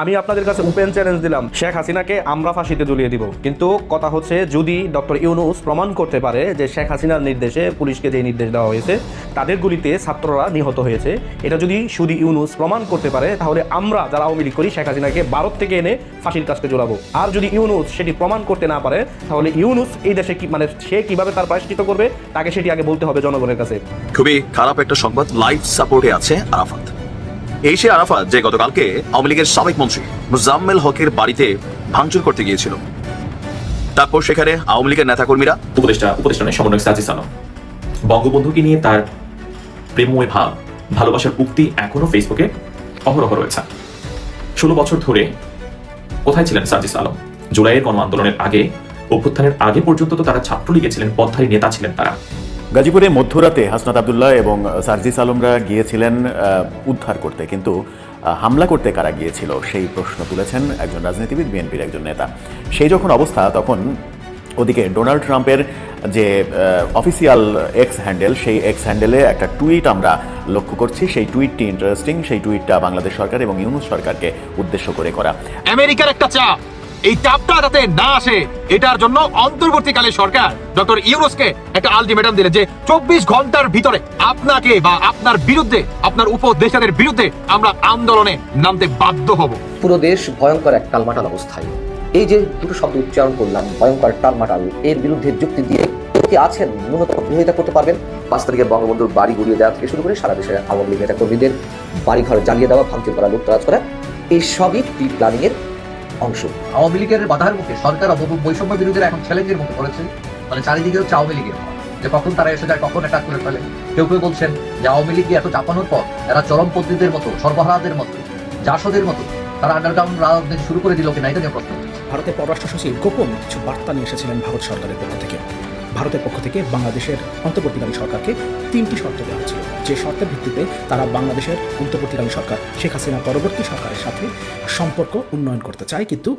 আমি আপনাদের কাছে ওপেন চ্যালেঞ্জ দিলাম। শেখ হাসিনাকে আমরা ফাঁসিতে ঝুলিয়ে দিব। কিন্তু কথা হচ্ছে, যদি ডক্টর ইউনুস প্রমাণ করতে পারে যে শেখ হাসিনার নির্দেশে পুলিশকে যে নির্দেশ দেওয়া হয়েছে, তাদের গুলিতে ছাত্ররা নিহত হয়েছে। এটা যদি শুধু ইউনুস প্রমাণ করতে পারে, তাহলে আমরা যারা আওয়ামী লীগ করি, শেখ হাসিনাকে ভারত থেকে এনে ফাঁসির কাজকে জোড়াবো আর যদি ইউনুস সেটি প্রমাণ করতে না পারে, তাহলে ইউনুস এই দেশে কি মানে সে কীভাবে তার প্রায়শ্চিত করবে, তাকে সেটি আগে বলতে হবে জনগণের কাছে। খুবই খারাপ একটা সংবাদ। লাইফ সাপোর্টে আছে আরাফাত। এই সে আরাফাত, যে গতকালকে আওয়ামী লীগের সাবেক মন্ত্রী মুজাম্মেল হকের বাড়িতে ভাঙচুর করতে গিয়েছিল। তারপর সেখানে আওয়ামী লীগের নেতাকর্মীরা উপদেষ্টা উপদেষ্টা সমন্বয়ক সাজিস আলম বঙ্গবন্ধুকে নিয়ে তার প্রেমময় ভাব, ভালোবাসার উক্তি এখনও ফেসবুকে অহরহ রয়েছে। ষোলো বছর ধরে কোথায় ছিলেন সাজিস আলম জুলাইয়ের গণ আন্দোলনের আগে, অভ্যুত্থানের আগে পর্যন্ত তো তারা ছাত্রলীগে ছিলেন পদধারী নেতা ছিলেন তারা। গাজীপুরে মধ্যরাতে হাসনাত আবদুল্লাহ এবং সার্জিস আলমরা গিয়েছিলেন উদ্ধার করতে। কিন্তু হামলা করতে কারা গিয়েছিল সেই প্রশ্ন তুলেছেন একজন রাজনীতিবিদ, বিএনপির একজন নেতা। সেই যখন অবস্থা, তখন ওদিকে ডোনাল্ড ট্রাম্পের যে অফিসিয়াল এক্স হ্যান্ডেল, সেই এক্স হ্যান্ডেলে একটা টুইট আমরা লক্ষ্য করছি। সেই টুইটটি ইন্টারেস্টিং সেই টুইটটা বাংলাদেশ সরকার এবং ইউনুস সরকারকে উদ্দেশ্য করে করা। আমেরিকার একটা চাপ এই চাপটা যাতে না আসে, এটার জন্য অন্তর্বর্তীকালে সরকার ডক্টর ইউনুসকে একটা আলটিমেটাম দিলে যে চব্বিশ ঘণ্টার ভিতরে আপনাকে বা আপনার বিরুদ্ধে, আপনার উপদেষ্টাদের বিরুদ্ধে আমরা আন্দোলনে নামতে বাধ্য হব। পুরো দেশ ভয়ঙ্কর এক টালমাটাল অবস্থায়। এই যে দুটো শব্দ উচ্চারণ করলাম, ভয়ঙ্কর টালমাটাল, এর বিরুদ্ধে যুক্তি দিয়ে কি আছেন, ন্যূনতম বিরোধিতা করতে পারবেন? পাঁচ তারিখে বঙ্গবন্ধুর বাড়ি গুড়িয়ে দেওয়া থেকে শুরু করে সারা দেশের আওয়ামী লীগ নেতা কর্মীদের বাড়িঘর জ্বালিয়ে দেওয়া, ভাঙচুর করা, লুটতরাজ করা এই সবই প্রি প্ল্যানিং এর অংশ। আওয়ামী লীগের বাধার মুখে সরকার বৈষম্য বিরোধীরা এখন চ্যালেঞ্জের মুখে পড়েছে। মানে চারিদিকে হচ্ছে আওয়ামী লীগের। যে কখন তারা এসে যায়, কখন অ্যাটাক করে ফেলে। কেউ কেউ বলছেন যে আওয়ামী লীগকে এত চাপানোর পর এরা চরমপন্থীদের মতো, সর্বহারাদের মতো, জাসদের মতো, তারা আন্ডারগ্রাউন্ড রাজনীতি শুরু করে দিল কিনা, এটা নিয়ে প্রশ্ন ভারতের পররাষ্ট্র সচিব গোপন কিছু বার্তা নিয়ে এসেছিলেন ভারত সরকারের পক্ষ থেকে। ভারতের পক্ষ থেকে বাংলাদেশের অন্তর্বর্তীকালীন সরকারকে তিনটি শর্ত দেওয়া হয়েছিল। যে শর্তের ভিত্তিতে তারা বাংলাদেশের অন্তর্বর্তীকালীন সরকার শেখ হাসিনা পরবর্তী সরকারের সাথে সম্পর্ক উন্নয়ন করতে চায়, কিন্তু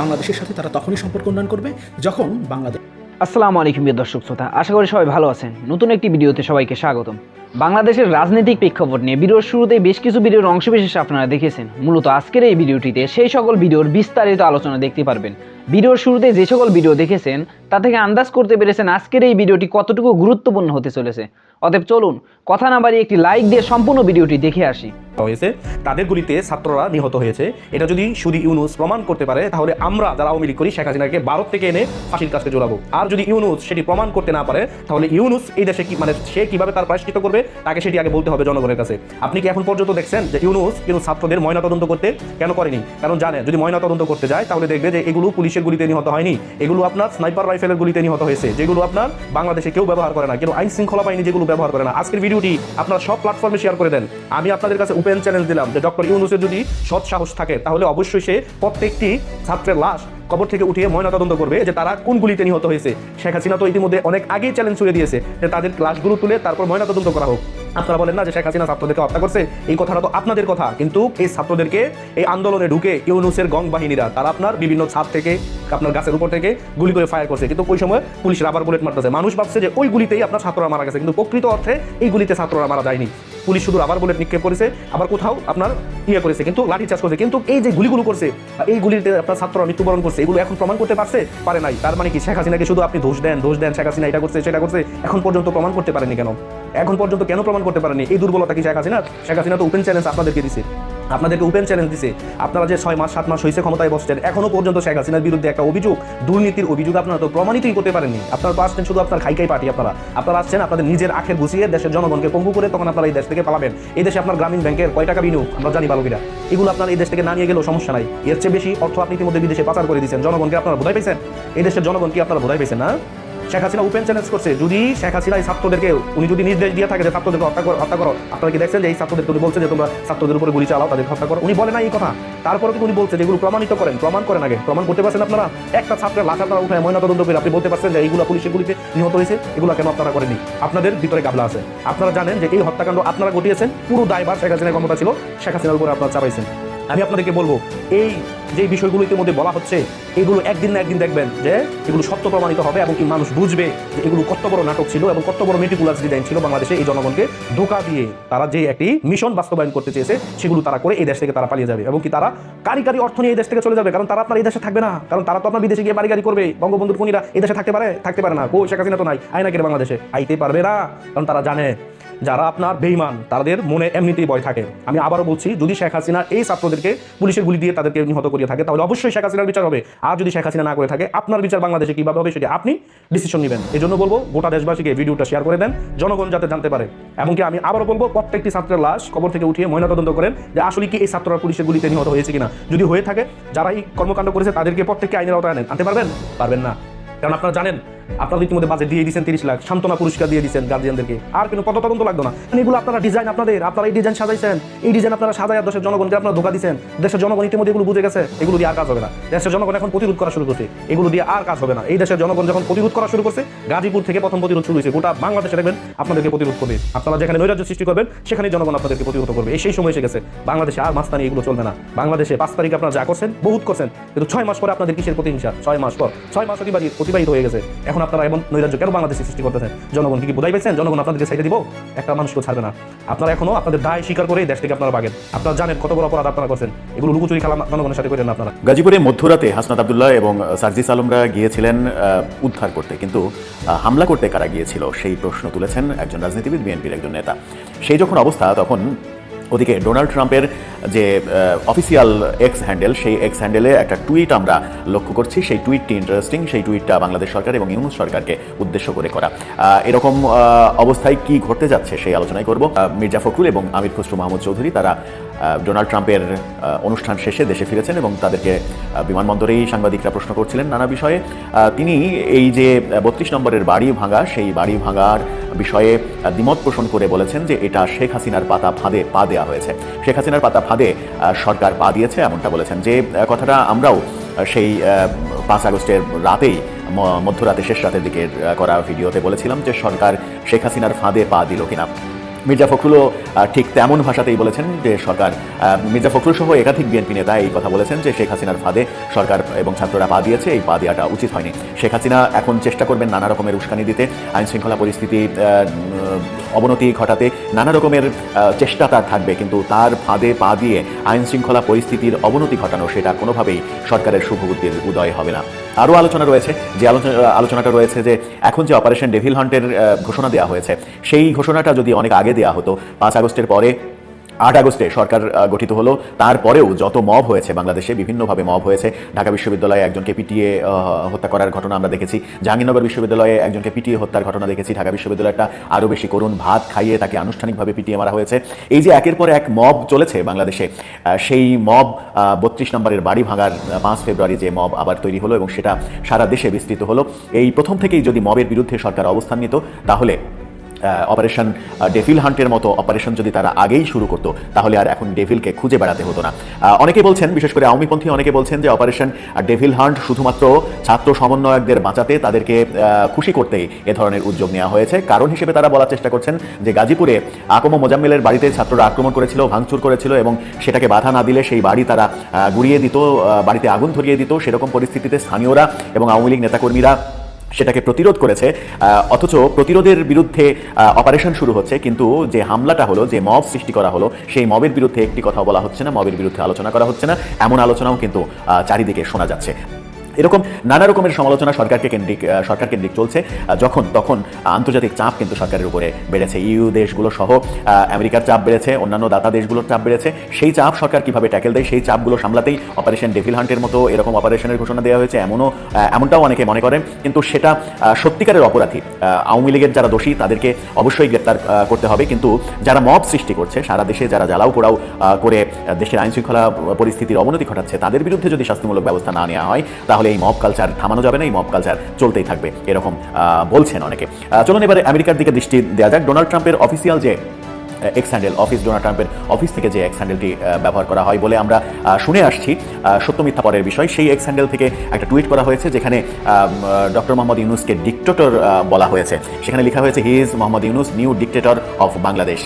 বাংলাদেশের সাথে তারা তখনই সম্পর্ক উন্নয়ন করবে যখন বাংলাদেশ আসসালামু আলাইকুম প্রিয় দর্শক শ্রোতা, আশা করি সবাই ভালো আছেন। নতুন একটি ভিডিওতে সবাইকে স্বাগতম। বাংলাদেশের রাজনৈতিক প্রেক্ষাপট নিয়ে ভিডিওর শুরুতে বেশ কিছু ভিডিওর অংশবিশেষ আপনারা দেখেছেন। মূলত আজকের এই ভিডিওটিতে সেই সকল ভিডিওর বিস্তারিত আলোচনা দেখতে পারবেন। ভিডিওর শুরুতে যে সকল ভিডিও দেখেছেন, তা থেকে আন্দাজ করতে পেরেছেন আজকের এই ভিডিওটি কতটুকু গুরুত্বপূর্ণ হতে চলেছে। অতএব চলুন, কথা না বাড়িয়ে একটি লাইক দিয়ে সম্পূর্ণ ভিডিওটি দেখে আসি। হয়েছে, তাদের গুলিতে ছাত্ররা নিহত হয়েছে। এটা যদি শুধু ইউনুস প্রমাণ করতে পারে, তাহলে আমরা যারা আওয়ামী লীগ করি, শেখ হাসিনাকে ভারত থেকে এনে ফাঁসির কাজকে জোড়াবো আর যদি ইউনুস সেটি প্রমাণ করতে না পারে, তাহলে ইউনুস এই দেশে কি মানে সে কীভাবে তার প্রায়শ্চিত করবে, তাকে সেটি আগে বলতে হবে জনগণের কাছে। আপনি কি এখন পর্যন্ত দেখছেন যে ইউনুস কিন্তু ছাত্রদের ময়নাতদন্ত করতে কেন করেনি? কারণ জানে, যদি ময়নাতদন্ত করতে যায়, তাহলে দেখবে যে এগুলো পুলিশের গুলিতে নিহত হয়নি। এগুলো আপনার স্নাইপার রাইফেলের গুলিতে নিহত হয়েছে। যেগুলো আপনার বাংলাদেশে কেউ ব্যবহার করে না কিন্তু আইন শৃঙ্খলা বাহিনী যেগুলো ব্যবহার করে না। আজকের ভিডিওটি আপনারা সব প্ল্যাটফর্মে শেয়ার করে দেন। আমি আপনাদের কাছে ওপেন চ্যালেঞ্জ দিলাম যে ডক্টর ইউনুসের যদি সৎ সাহস থাকে, তাহলে অবশ্যই সে প্রত্যেকটি ছাত্রের লাশ কবর থেকে উঠিয়ে ময়নাতদন্ত করবে যে তারা কোন গুলিতে নিহত হয়েছে। শেখ হাসিনা তো ইতিমধ্যে অনেক আগেই চ্যালেঞ্জ ছুড়ে দিয়েছে যে তাদের লাশগুলো তুলে তারপর ময়নাতদন্ত করা হোক। আপনারা বলেন না যে শেখ হাসিনা ছাত্রদেরকে হত্যা করছে? এই কথাটা তো আপনাদের কথা। কিন্তু এই ছাত্রদেরকে এই আন্দোলনে ঢুকে ইউনুসের গং বাহিনীরা, তারা আপনার বিভিন্ন ছাদ থেকে, আপনার গাছের উপর থেকে গুলি করে ফায়ার করছে। কিন্তু ওই সময় পুলিশ রাবার বুলেট মারতেছে। মানুষ ভাবছে যে ওই গুলিতেই আপনার ছাত্ররা মারা গেছে। কিন্তু প্রকৃত অর্থে এই গুলিতে ছাত্ররা মারা যায়নি। পুলিশ শুধু আবার বুলেট নিক্ষেপ করেছে, আবার কোথাও আপনার ইয়ে করেছে, কিন্তু লাঠি চার্জ করেছে, কিন্তু এই যে গুলিগুলো করছে এই গুলিতে আপনার ছাত্ররা মৃত্যুবরণ করছে, এগুলো এখন প্রমাণ করতে পারছে? পারে নাই। তার মানে কি, শেখ হাসিনাকে শুধু আপনি দোষ দেন দোষ দেন, শেখ হাসিনা এটা করছে, সেটা করছে, এখন পর্যন্ত প্রমাণ করতে পারেনি কেন? এখন পর্যন্ত কেন প্রমাণ করতে পারেনি এই দুর্বলতা কি শেখ হাসিনা শেখ হাসিনা তো ওপেন চ্যালেঞ্জ আপনাদেরকে দিছে। আপনাদেরকে ওপেন চ্যালেঞ্জ দিছে। আপনারা যে ছয় মাস, সাত মাস হয়েছে ক্ষমতায় বসছেন, এখনও পর্যন্ত শেখ হাসিনার বিরুদ্ধে একটা অভিযোগ, দুর্নীতির অভিযোগ আপনারা তো প্রমাণিতই করতে পারেননি। আপনারা তো আসছেন শুধু আপনার খাইকাই পার্টি আপনারা। আপনারা আসছেন আপনাদের নিজের আখের গুছিয়ে দেশের জনগণকে পঙ্গু করে তখন আপনারা এই দেশ থেকে পালাবেন। এই দেশে আপনার গ্রামীণ ব্যাংকের কয় টাকা বিনিয়োগ? আমরা জানি বালকেরা। এগুলো আপনার এই দেশ থেকে না নিয়ে গেলেও সমস্যা নাই। এর চেয়ে বেশি অর্থ আপনি ইতিমধ্যে বিদেশে পাচার করে দিয়েছেন জনগণকে আপনারা বোধাই পেয়েছেন এই দেশের জনগণ কি আপনারা বোধাই পেয়েছেন না? শেখ হাসিনা ওপেন চ্যালেঞ্জ করছে। যদি শেখ হাসিনা এই ছাত্রদেরকে, উনি যদি নির্দেশ দিয়ে থাকে যে ছাত্রদেরকে হত্যা করো হত্যা করো, আপনারা কি দেখছেন যে এই ছাত্রদের উনি বলছে যে তোমরা ছাত্রদের উপরে গুলি চালাও তাদের হত্যা করো? উনি বলে না এই কথা। তারপরে কিন্তু উনি বলছে যেগুলো প্রমাণিত করেন, প্রমাণ করেন আগে। প্রমাণ করতে পারছেন আপনারা? একটা ছাত্রের লাশ আপনারা উঠায় ময়নাতদন্ত করে আপনি বলতে পারছেন যে এইগুলো পুলিশের গুলিতে নিহত হয়েছে, এগুলো কেন আপনারা করেনি আপনাদের ভিতরে গাবলা আছে। আপনারা জানেন যে এই হত্যাকাণ্ড আপনারা ঘটিয়েছেন, পুরো দায়ভার শেখ হাসিনার ক্ষমতা ছিল, শেখ হাসিনার উপরে আপনারা চাপাইছেন। আমি আপনাদেরকে বলব, এই যে বিষয়গুলো ইতিমধ্যে বলা হচ্ছে, এগুলো একদিন না একদিন দেখবেন যে এগুলো সত্য প্রমাণিত হবে এবং কি মানুষ বুঝবে যে এগুলো কত বড় নাটক ছিল এবং কত বড় মেটিকুলাস ডিজাইন ছিল বাংলাদেশে এই জনগণকে ধোকা দিয়ে তারা যে একটি মিশন বাস্তবায়ন করতে চেয়েছে, সেগুলো তারা করে এই দেশ থেকে তারা পালিয়ে যাবে এবং কি তারা কারি কারি অর্থ নিয়ে এই দেশ থেকে চলে যাবে। কারণ তারা আপনার এই দেশে থাকবে না। কারণ তারা তো আপনার বিদেশে গিয়ে বাড়ি করবে। বঙ্গবন্ধুর খুনিরা এই দেশে থাকতে পারে থাকতে পারে না। কো শেখ হাসিনা তো নাই আয়না কেটে বাংলাদেশে আইতে পারবে না। কারণ তারা জানে যারা আপনার বেইমান তাদের মনে এমনিতেই ভয় থাকে। আমি আবারও বলছি, যদি শেখ হাসিনা এই ছাত্রদেরকে পুলিশের গুলি দিয়ে তাদেরকে নিহত করিয়ে থাকে, তাহলে অবশ্যই শেখ হাসিনার বিচার হবে। আর যদি শেখ হাসিনা না করে থাকে, আপনার বিচার বাংলাদেশে কীভাবে হবে সেটি আপনি ডিসিশন নেবেন। এই জন্য বলব, গোটা দেশবাসীকে ভিডিওটা শেয়ার করে দেন, জনগণ যাতে জানতে পারে। এমনকি আমি আবারও বলব, প্রত্যেকটি ছাত্রের লাশ কবর থেকে উঠিয়ে ময়নাতদন্ত করেন, যে আসলে কি এই ছাত্ররা পুলিশের গুলিতে নিহত হয়েছে কিনা। যদি হয়ে থাকে, যারা এই কর্মকাণ্ড করেছে, তাদেরকে প্রত্যেককে আইনের আওতায় আনেন। আনতে পারবেন? পারবেন না। কারণ আপনারা জানেন আপনারা ইতিমধ্যে বাজেট দিয়ে দিয়েছেন তিরিশ লাখ, সান্ত্বনা পুরস্কার দিয়ে দিয়েছেন গার্জিয়ানদেরকে আর কোনো পদ তদন্ত লাগতো না। মানে এগুলো আপনারা ডিজাইন আপনাদের, আপনারা এই ডিজাইন সাজাইছেন। এই ডিজাইন আপনারা সাজায় দেশের জনগণকে আপনারা ধোকা দিচ্ছেন দেশের জনগণ ইতিমধ্যে এগুলো বুঝে গেছে, এগুলো দিয়ে আর কাজ হবে না। দেশের জনগণ এখন প্রতিরোধ করা শুরু করছে, এগুলো দিয়ে আর কাজ হবে না। এই দেশের জনগণ যখন প্রতিরোধ করা শুরু করছে, গাজীপুর থেকে প্রথম প্রতিরোধ শুরু হয়েছে। গোটা বাংলাদেশে দেখবেন আপনাদেরকে প্রতিরোধ করবে। আপনারা যেখানে নৈরাজ্য সৃষ্টি করবেন সেখানে জনগণ আপনাদেরকে প্রতিহত করবে। এই সেই সময় এসে গেছে। বাংলাদেশে আর মাস্তানি এগুলো চলবে না। বাংলাদেশে পাঁচ তারিখে আপনারা যা করছেন, বহুত করছেন। কিন্তু ছয় মাস পরে আপনাদের কিসের প্রতিহিংসা? ছয় মাস পর। ছয় মাস অতিবাহিত অতিবাহিত হয়ে গেছে। এখন আপনারা এমন নৈরাজ্য কেন বাংলাদেশে সৃষ্টি করতেছেন? জনগণ কি বোধাই পেয়েছেন? জনগণ আপনাদেরকে সাইডে দিব? একটা মানুষকে ছাড়বে না। আপনারা এখনও আপনাদের দায় স্বীকার করে দেশ থেকে আপনারা বাগেন। আপনারা জানেন কত বড় অপরাধ আপনারা করছেন। এগুলো লুকোচুরি খেলা জনগণের সাথে করেন আপনারা। গাজীপুরে মধ্যরাতে হাসনাত আবদুল্লাহ এবং সার্জিস আলমরা গিয়েছিলেন উদ্ধার করতে। কিন্তু হামলা করতে কারা গিয়েছিল? সেই প্রশ্ন তুলেছেন একজন রাজনীতিবিদ, বিএনপির একজন নেতা। সেই যখন অবস্থা, তখন ওদিকে ডোনাল্ড ট্রাম্পের যে অফিসিয়াল এক্স হ্যান্ডেল সেই এক্স হ্যান্ডেলে একটা টুইট আমরা লক্ষ্য করছি। সেই টুইটটি ইন্টারেস্টিং সেই টুইটটা বাংলাদেশ সরকার এবং ইউনুস সরকারকে উদ্দেশ্য করে করা। এরকম অবস্থায় কি ঘটতে যাচ্ছে সেই আলোচনায় করব। মির্জা ফখরুল এবং আমির খসরু মাহমুদ চৌধুরী, তারা ডোনাল্ড ট্রাম্পের অনুষ্ঠান শেষে দেশে ফিরেছেন এবং তাদেরকে বিমানবন্দরেই সাংবাদিকরা প্রশ্ন করছিলেন নানা বিষয়ে। তিনি এই যে বত্রিশ নম্বরের বাড়ি ভাঙা, সেই বাড়ি ভাঙার বিষয়ে দ্বিমত পোষণ করে বলেছেন যে এটা শেখ হাসিনার পাতা ফাঁদে, পা দেওয়া হয়েছে। শেখ হাসিনার পাতা ফাঁদে সরকার পা দিয়েছে, এমনটা বলেছেন যে কথাটা আমরাও সেই পাঁচ আগস্টের রাতেই মধ্যরাতে, শেষ রাতের দিকে করা ভিডিওতে বলেছিলাম যে সরকার শেখ হাসিনার ফাঁদে পা দিল কিনা। মির্জা ফখরুলও ঠিক তেমন ভাষাতেই বলেছেন যে সরকার মির্জা ফখরুল সহ একাধিক বিএনপি নেতা এই কথা বলেছেন যে শেখ হাসিনার ফাঁদে সরকার এবং ছাত্ররা পা দিয়েছে, এই পা দেওয়াটা উচিত হয়নি। শেখ হাসিনা এখন চেষ্টা করবেন নানা রকমের উস্কানি দিতে আইন শৃঙ্খলা পরিস্থিতি অবনতি ঘটাতে, নানা রকমের চেষ্টা তার থাকবে, কিন্তু তার ফাঁদে পা দিয়ে আইন শৃঙ্খলা পরিস্থিতির অবনতি ঘটানো সেটা কোনোভাবেই সরকারের শুভবুদ্ধির উদয় হবে না। আরও আলোচনা রয়েছে, যে আলোচনা আলোচনাটা রয়েছে যে এখন যে অপারেশন ডেভিল হান্টের ঘোষণা দেওয়া হয়েছে, সেই ঘোষণাটা যদি অনেক আগে দেওয়া হতো। পাঁচ আগস্টের পরে, আট আগস্টে সরকার গঠিত হলো। তারপরেও যত মব হয়েছে বাংলাদেশে, বিভিন্নভাবে মব হয়েছে। ঢাকা বিশ্ববিদ্যালয়ে একজনকে পিটিয়ে হত্যা করার ঘটনা আমরা দেখেছি। জাহাঙ্গীরনগর বিশ্ববিদ্যালয়ে একজনকে পিটিয়ে হত্যার ঘটনা দেখেছি। ঢাকা বিশ্ববিদ্যালয়টা আরও বেশি করুন, ভাত খাইয়ে তাকে আনুষ্ঠানিকভাবে পিটিয়ে মারা হয়েছে। এই যে একের পর এক মব চলেছে বাংলাদেশে সেই মব বত্রিশ নম্বরের বাড়ি ভাঙার পাঁচ ফেব্রুয়ারি যে মব আবার তৈরি হলো এবং সেটা সারা দেশে বিস্তৃত হলো। এই প্রথম থেকেই যদি মবের বিরুদ্ধে সরকার অবস্থান নিত, তাহলে অপারেশন ডেভিল হান্টের মতো অপারেশন যদি তারা আগেই শুরু করতো, তাহলে আর এখন ডেভিলকে খুঁজে বেড়াতে হতো না। অনেকে বলছেন, বিশেষ করে আওয়ামীপন্থী অনেকে বলছেন যে অপারেশন ডেভিল হান্ট শুধুমাত্র ছাত্র সমন্বয়কদের বাঁচাতে তাদেরকে খুশি করতেই এ ধরনের উদ্যোগ নেওয়া হয়েছে। কারণ হিসেবে তারা বলার চেষ্টা করছেন যে গাজীপুরে আকম মোজাম্মেলের বাড়িতে ছাত্ররা আক্রমণ করেছিল, ভাঙচুর করেছিল এবং সেটাকে বাধা না দিলে সেই বাড়ি তারা গুড়িয়ে দিত বাড়িতে আগুন ধরিয়ে দিত। সেরকম পরিস্থিতিতে স্থানীয়রা এবং আওয়ামী লীগ নেতাকর্মীরা সেটাকে প্রতিরোধ করেছে অথচ প্রতিরোধের বিরুদ্ধে অপারেশন শুরু হচ্ছে, কিন্তু যে হামলাটা হলো, যে মব সৃষ্টি করা হলো, সেই মবের বিরুদ্ধে একটি কথা বলা হচ্ছে না মবের বিরুদ্ধে আলোচনা করা হচ্ছে না, এমন আলোচনাও কিন্তু চারিদিকে শোনা যাচ্ছে। এরকম নানা রকমের সমালোচনা সরকারকে কেন্দ্রিক সরকার কেন্দ্রিক চলছে। যখন, তখন আন্তর্জাতিক চাপ কিন্তু সরকারের উপরে বেড়েছে। ইউ দেশগুলো সহ আমেরিকার চাপ বেড়েছে, অন্যান্য দাতা দেশগুলোর চাপ বেড়েছে। সেই চাপ সরকার কীভাবে ট্যাকেল দেয়, সেই চাপগুলো সামলাতেই অপারেশন ডেভিল হান্টের মতো এরকম অপারেশনের ঘোষণা দেওয়া হয়েছে, এমনও এমনটাও অনেকে মনে করেন। কিন্তু সেটা সত্যিকারের অপরাধী আওয়ামী লীগের যারা দোষী, তাদেরকে অবশ্যই গ্রেপ্তার করতে হবে। কিন্তু যারা মব সৃষ্টি করছে, সারা দেশে যারা জ্বালাও পোড়াও করে দেশের আইন শৃঙ্খলা পরিস্থিতির অবনতি ঘটাচ্ছে, তাদের বিরুদ্ধে যদি শাস্তিমূলক ব্যবস্থা না নেওয়া হয়, তাহলে এই মব কালচার থামানো যাবে না, এই মব কালচার চলতেই থাকবে, এরকম বলছেন অনেকে। চলুন এবারে আমেরিকার দিকে দৃষ্টি দেওয়া যাক। ডোনাল্ড ট্রাম্পের অফিসিয়াল যে এক্স হ্যান্ডেল অফিস ডোনাল্ড ট্রাম্পের অফিস থেকে যে এক্স হ্যান্ডেলটি ব্যবহার করা হয় বলে আমরা শুনে আসছি। সত্য মিথ্যা পরের বিষয়, সেই এক্স হ্যান্ডেল থেকে একটা টুইট করা হয়েছে যেখানে ডক্টর মোহাম্মদ ইউনুসকে ডিক্টেটর বলা হয়েছে। সেখানে লেখা হয়েছে he is Mohammad Yunus new dictator of Bangladesh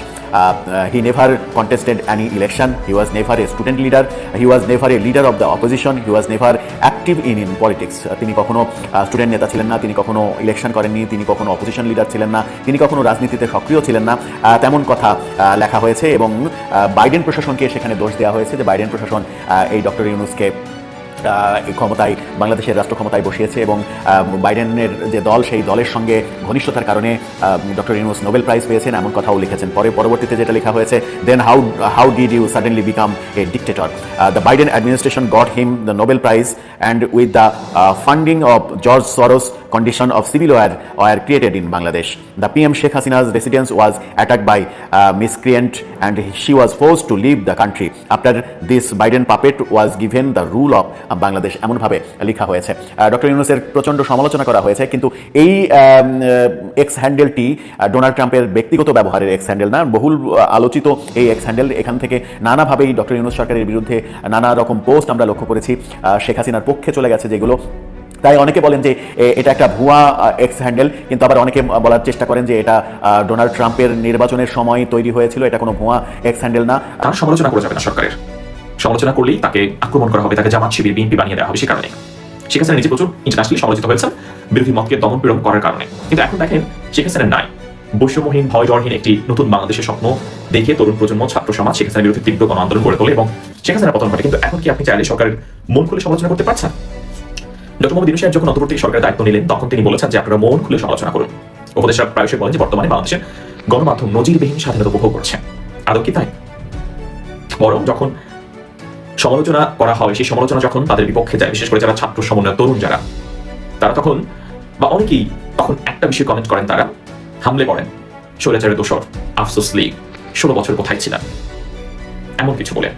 he never contested any election he was never a student leader he was never a leader of the opposition he was never active in in politics তিনি কখনো student নেতা ছিলেন না, তিনি কখনো election করেননি, তিনি কখনো অপোজিশন লিডার ছিলেন না, তিনি কখনো রাজনীতিতে সক্রিয় ছিলেন না। তেমন কথা। লেখা হয়েছে এবং বাইডেন প্রশাসনকে সেখানে দোষ দেওয়া হয়েছে যে বাইডেন প্রশাসন এই ডক্টর ইউনুসকে ক্ষমতায়, বাংলাদেশের রাষ্ট্র ক্ষমতায় বসিয়েছে এবং বাইডেনের যে দল, সেই দলের সঙ্গে ঘনিষ্ঠতার কারণে ডক্টর ইউনুস নোবেল প্রাইজ পেয়েছেন, এমন কথাও লিখেছেন। পরে পরবর্তীতে যেটা লেখা হয়েছে then how how did you suddenly become a dictator the Biden administration got him the Nobel prize and with the funding of George Soros condition of civil war were created in Bangladesh. The PM Sheikh Hasina's residence was attacked by uh, miscreant and she was forced to leave the country. After this Biden puppet was given the rule of Bangladesh এমনভাবে লেখা হয়েছে doctor ইউনুসের প্রচণ্ড সমালোচনা করা হয়েছে কিন্তু এই এক্স হ্যান্ডেলটি ডোনাল্ড ট্রাম্পের ব্যক্তিগত ব্যবহারের এক্স হ্যান্ডেল না বহুল আলোচিত এই এক্স হ্যান্ডেল এখান থেকে নানাভাবেই ডক্টর ইউনুস সরকারের বিরুদ্ধে নানা রকম পোস্ট আমরা লক্ষ্য করেছি শেখ হাসিনার পক্ষে চলে গেছে যেগুলো তাই অনেকে বলেন যে এটা একটা ভুয়া এক্স হ্যান্ডেল কিন্তু আবার অনেকে বলার চেষ্টা করেন যে, এটা ডোনাল্ড ট্রাম্পের নির্বাচনের সময় তৈরি হয়েছিল, এটা কোনো ভুয়া এক্স হ্যান্ডেল না। তারা সমালোচনা করা যাবে না সরকারের। সমালোচনা করলেই তাকে আক্রমণ করা হবে, তাকে জামাত শিবির, বিএনপি বানিয়ে দেওয়া হবে সে কারণে। শেখ হাসিনা নিজে প্রচুর ইন্টারন্যাশনালি সমালোচিত হয়েছেন, বিরোধী মতকে দমন পীড়ন করার কারণে। কিন্তু এখন দেখেন, শেখ হাসিনা নাই। বৈষম্যহীন ভয় ডরহীন একটি নতুন বাংলাদেশের স্বপ্ন দেখে তরুণ প্রজন্ম, ছাত্র সমাজ শেখ হাসিনার বিরুদ্ধে তীব্র গণ আন্দোলন গড়ে তোলে এবং শেখ হাসিনার পতন ঘটে। কিন্তু এখন কি আপনি চাইলে সরকারের মন খুলে সমালোচনা করতে পারছেন? ডক্টর মোহাম্মদ সাহেব যখন অন্তর্বর্তী সরকারের দায়িত্ব নিলেন, তখন তিনি বলেছেন যে আপনারা মন খুলে সমালোচনা করুন। উপদেষ্টা প্রায়শই বলেন যে বর্তমানে বাংলাদেশের গণমাধ্যম নজিরবিহীন স্বাধীনতা উপভোগ করছে। আদৌ কি তাই? বরং যখন সমালোচনা করা হয়, সেই সমালোচনা যখন তাদের বিপক্ষে যায়, বিশেষ করে যারা ছাত্র সমন্বয় তরুণ যারা, তারা তখন বা অনেকেই তখন একটা বিষয় কমেন্ট করেন, তারা হামলে পড়েন, স্বৈরাচারের দোষর, আফসোস লীগ, ষোলো বছর কোথায় ছিলাম? এমন কিছু বলে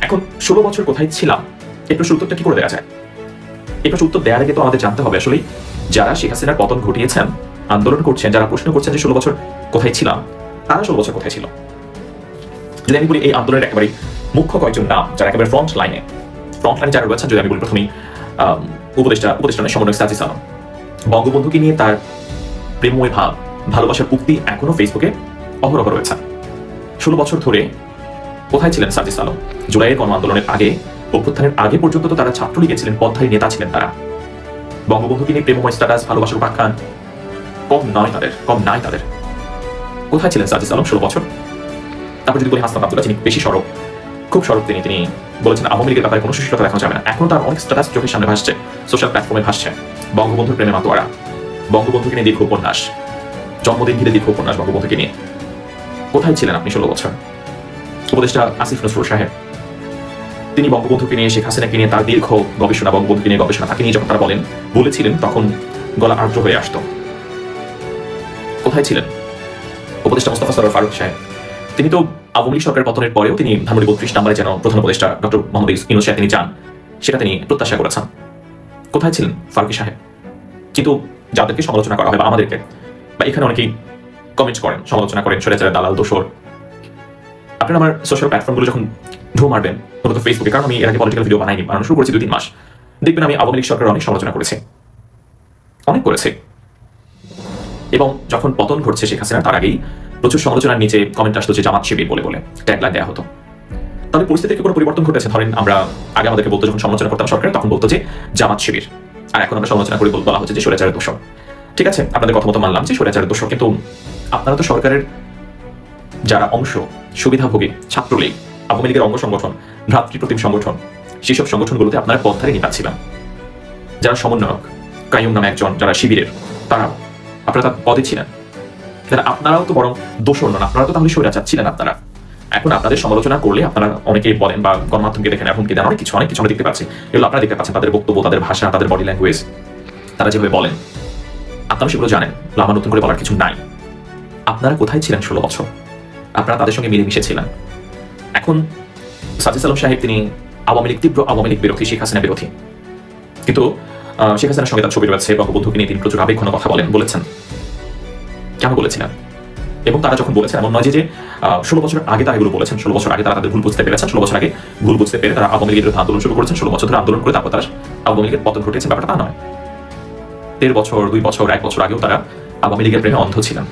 এখন ষোলো বছর কোথায় ছিলাম? প্রশ্ন উত্তরটা কি করে দেওয়া যায়? এই প্রশ্ন উত্তর দেওয়ার আগে তো আমাদের জানতে হবে আসলে যারা শেখ হাসিনার পতন ঘটিয়েছেন আন্দোলন করছেন যারা প্রশ্ন করছেন যে ষোলো বছর কোথায় ছিলাম তারা ষোলো বছর কোথায় ছিল? যদি আমি বলি এই আন্দোলনের একেবারে মুখ্য কয়েকজন নাম যারা একেবারে ফ্রন্ট লাইনে ফ্রন্ট লাইনে যারা রয়েছেন যদি আমি বলি প্রথমেই আম, উপদেষ্টা উপদেষ্টানের সমন্বয় সাজি সালাম বঙ্গবন্ধুকে নিয়ে তার প্রেমময় ভাব ভালোবাসার উক্তি এখনও ফেসবুকে অহরহ রয়েছে। ষোলো বছর ধরে কোথায় ছিলেন সাজিস আলম? জুলাইয়ের গণ আন্দোলনের আগে অভ্যুত্থানের আগে পর্যন্ত তো তারা ছাত্রলীগে ছিলেন পদ্ধারী নেতা ছিলেন তারা। বঙ্গবন্ধুকে নিয়ে প্রেমময় স্ট্যাটাস ভালোবাসার উপাখ্যান। কম নয় তাদের, কম নাই তাদের। কোথায় ছিলেন সাজিস আলম ষোলো বছর? তারপর যদি বলি হাসনাত আব্দুল্লাহ, যিনি বেশি সরব, খুব সরব তিনি তিনি বলেছেন আওয়ামী লীগের ব্যাপারে কোনো সুশীলতা দেখানো যাবে না। এখন তার অনেক স্ট্যাটাস চোখের সামনে ভাসছে সোশ্যাল প্ল্যাটফর্মে ভাসছে, বঙ্গবন্ধুর প্রেমে মাতোয়ারা। বঙ্গবন্ধুকে নিয়ে দীর্ঘ উপন্যাস, জন্মদিন ঘিরে দীর্ঘ উপন্যাস বঙ্গবন্ধুকে নিয়ে। কোথায় ছিলেন আপনি ষোলো বছর? উপদেষ্টা আসিফ নজরুল সাহেব তিনি বঙ্গবন্ধুকে নিয়ে শেখ হাসিনাকে নিয়ে তার দীর্ঘ গবেষণা বঙ্গবন্ধুকে নিয়ে গবেষণা তাকে নিয়ে যখন তারা বলেন, বলেছিলেন, তখন গলা আর্দ্র হয়ে আসতো। কোথায় ছিলেন? উপদেষ্টা মোস্তফা সরোয়ার ফারুক সাহেব। তিনি তো আওয়ামী লীগ সরকারের পতনের পরেও তিনি ধানমন্ডি বত্রিশ নম্বরে যেন প্রধান উপদেষ্টা ডক্টর মোহাম্মদ ইউনুস সাহেব তিনি যান সেটা তিনি প্রত্যাশা করেছেন। কোথায় ছিলেন ফারুকি সাহেব? কিন্তু যাদেরকে সমালোচনা করা হয় বা আমাদেরকে, বা এখানে অনেকেই কমেন্ট করেন, সমালোচনা করেন সরে দালাল দোষর। আপনারা আমার সোশ্যাল প্ল্যাটফর্মগুলো যখন ঢো মারবেন মূলত ফেসবুকে কারণ আমি এর আগে পলিটিক্যাল ভিডিও বানাইনি, বানানো শুরু করেছি দুই তিন মাস। দেখবেন আমি আওয়ামী লীগ সরকারের অনেক সমালোচনা করেছি। অনেক করেছে। এবং যখন পতন ঘটছে শেখ হাসিনা, তার আগেই প্রচুর সমালোচনার নিচে কমেন্ট আসতো যে জামাত শিবির বলে বলে ট্যাগলাইন দেওয়া হতো। তবে পরিস্থিতির কোনো পরিবর্তন ঘটেছে? ধরেন আমরা আগে আমাদেরকে বলতো, যখন সমালোচনা করতাম সরকার, তখন বলতো যে জামাত শিবির। আর এখন আমরা সমালোচনা করে বল- হচ্ছে যে সরেচারের দোষর। ঠিক আছে, আপনাদের কথা মতো মানলাম যে সরেচারের দোষর, কিন্তু আপনারা তো সরকারের যারা অংশ, সুবিধাভোগী, ছাত্রলীগ আওয়ামী লীগের অঙ্গ সংগঠন ভ্রাতৃপ্রতিম সংগঠন, সেসব সংগঠনগুলোতে আপনারা পথধারে নেতা ছিলেন যারা সমন্বয়ক কায়ুম নামে একজন যারা শিবিরের তারা আপনারা তার পদে ছিলেন। তাহলে আপনারাও তো বরং দোষর নন, আপনারা তো তাহলে স্বৈরাচার ছিলেন আপনারা। এখন আপনাদের সমালোচনা করলে আপনারা অনেকেই বলেন বা গণমাধ্যমকে দেখেন এখন কি দেন, অনেক কিছু অনেক কিছু দেখতে পাচ্ছি। এগুলো আপনারা দেখতে পাচ্ছেন, তাদের বক্তব্য, তাদের ভাষা, তাদের বডি ল্যাঙ্গুয়েজ তারা যেভাবে বলেন, আপনারা সেগুলো জানেন আমার নতুন করে বলার কিছু নাই। আপনারা কোথায় ছিলেন ষোলো বছর? আপনারা তাদের সঙ্গে মিলেমিশে ছিলেন। এখন সাজিস আলম সাহেব তিনি আওয়ামী লীগ, তীব্র আওয়ামী লীগ বিরোধী, শেখ হাসিনা বিরোধী। কিন্তু শেখ হাসিনার সঙ্গে তার ছবি রয়েছে, বঙ্গবন্ধুকে নিয়ে তিনি প্রচুর আবেগঘন কথা বলেন, বলেছেন। কেন বলেছিলেন? এবং তারা যখন বলেছেন, এমন নয় যে যে ষোলো বছর আগে তারা এগুলো বলেছেন, ষোলো বছর আগে তারা তাদের ভুল বুঝতে পেরেছেন, ষোলো বছর আগে ভুল বুঝতে পেরে তারা আওয়ামী লীগের বিরুদ্ধে আন্দোলন শুরু করেছেন, ষোলো বছর ধরে আন্দোলন করে তারপর তারা আওয়ামী লীগের পতন ঘটেছে, ব্যাপারটা তা নয়। দেড় বছর, দুই বছর, এক বছর আগেও তারা আওয়ামী লীগের প্রেমে অন্ধ ছিলেন।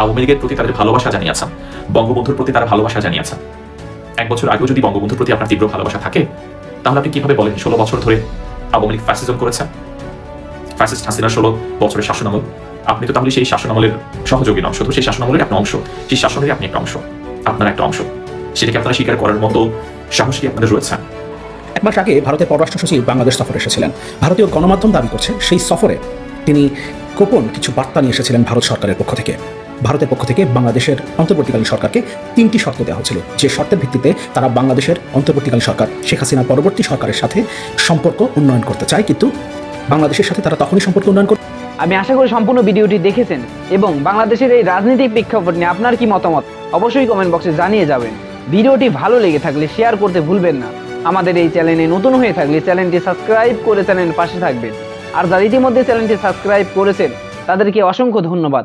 আওয়ামী লীগের প্রতি তাদের ভালোবাসা জানিয়েছেন, বঙ্গবন্ধুর প্রতি তারা ভালোবাসা জানিয়েছেন। এক বছর আগেও যদি বঙ্গবন্ধুর প্রতি আপনার তীব্র ভালোবাসা থাকে, তাহলে আপনি কীভাবে বলেন ষোলো বছর ধরে আওয়ামী লীগ ফ্যাসিজম করেছে? ফ্যাসিস্ট হাসিনার ষোলো বছরের শাসনামল আপনি তো তাহলে সেই শাসনামলের সহযোগী নন, শুধু সেই শাসনামলের একটা অংশ, সেই শাসনেরই আপনি একটা অংশ, আপনার একটা অংশ। সেটাকে আপনারা স্বীকার করার মতো সাহস কি আপনাদের রয়েছে? এক মাস আগে ভারতের পররাষ্ট্র সচিব বাংলাদেশ সফরে এসেছিলেন। ভারতীয় গণমাধ্যম দাবি করছে, সেই সফরে তিনি গোপন কিছু বার্তা নিয়ে এসেছিলেন ভারত সরকারের পক্ষ থেকে। ভারতের পক্ষ থেকে বাংলাদেশের অন্তর্বর্তীকালীন সরকারকে তিনটি শর্ত দেওয়া হয়েছিল। যে শর্তের ভিত্তিতে তারা বাংলাদেশের অন্তর্বর্তীকালীন সরকার, শেখ হাসিনার পরবর্তী সরকারের সাথে সম্পর্ক উন্নয়ন করতে চায়, কিন্তু বাংলাদেশের সাথে তারা তখনই সম্পর্ক উন্নয়ন করতে আমি আশা করি সম্পূর্ণ ভিডিওটি দেখেছেন এবং বাংলাদেশের এই রাজনৈতিক প্রেক্ষাপট নিয়ে আপনার কি মতামত? অবশ্যই কমেন্ট বক্সে জানিয়ে যাবেন। ভিডিওটি ভালো লেগে থাকলে শেয়ার করতে ভুলবেন না। আমাদের এই চ্যানেলে নতুন হয়ে থাকলে চ্যানেলটি সাবস্ক্রাইব করে চ্যানেলের পাশে থাকবেন। আর যারা ইতিমধ্যে চ্যানেলটি সাবস্ক্রাইব করেছেন, তাদেরকে অসংখ্য ধন্যবাদ।